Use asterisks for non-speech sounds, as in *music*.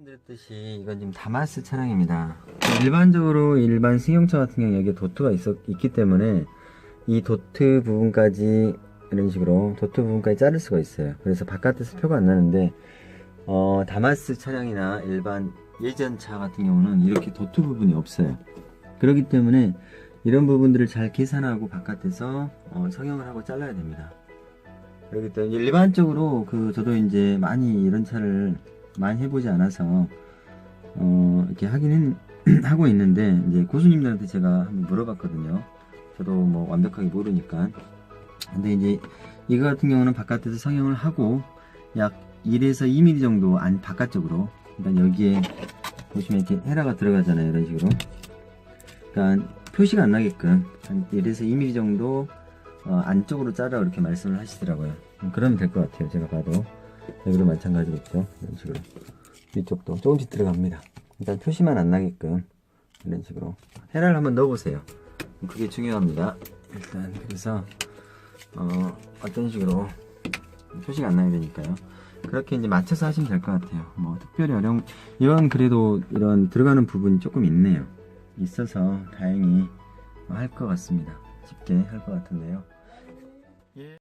말씀드렸듯이 이건 지금 다마스 차량입니다. 일반적으로 일반 승용차 같은 경우 여기에 도트가 있, 있기 때문에 이 도트 부분까지 이런 식으로 도트 부분까지 자를 수가 있어요. 그래서 바깥에서 표가 안 나는데 어, 다마스 차량이나 일반 예전 차 같은 경우는 이렇게 도트 부분이 없어요. 그렇기 때문에 이런 부분들을 잘 계산하고 바깥에서 어, 성형을 하고 잘라야 됩니다. 그렇기 때문에 일반적으로 그 저도 이제 많이 이런 차를 많이 해보지 않아서 어 이렇게 하기는 *clears throat* 하고 있는데 이제 고수님들한테 제가 한번 물어봤거든요. 저도 뭐 완벽하게 모르니까. 근데 이제 이거 같은 경우는 바깥에서 성형을 하고 약 1에서 2mm 정도 안 바깥쪽으로 그러니까 여기에 보시면 이렇게 헤라가 들어가잖아요. 이런 식으로. 그러니까 표시가 안 나게끔 한 1에서 2mm 정도 어, 안쪽으로 자라 이렇게 말씀을 하시더라고요. 음, 그러면 될 것 같아요. 제가 봐도 여기도 마찬가지겠죠. 이런 식으로 위쪽도 조금씩 들어갑니다. 일단 표시만 안 나게끔 이런 식으로 헤라를 한번 넣어보세요. 그게 중요합니다. 일단 그래서 어, 어떤 식으로 표시가 안 나야 되니까요. 그렇게 이제 맞춰서 하시면 될 것 같아요. 뭐 특별히 어려운 이런 그래도 이런 들어가는 부분이 조금 있네요. 있어서 다행히 할 것 같습니다. 쉽게 할 것 같은데요.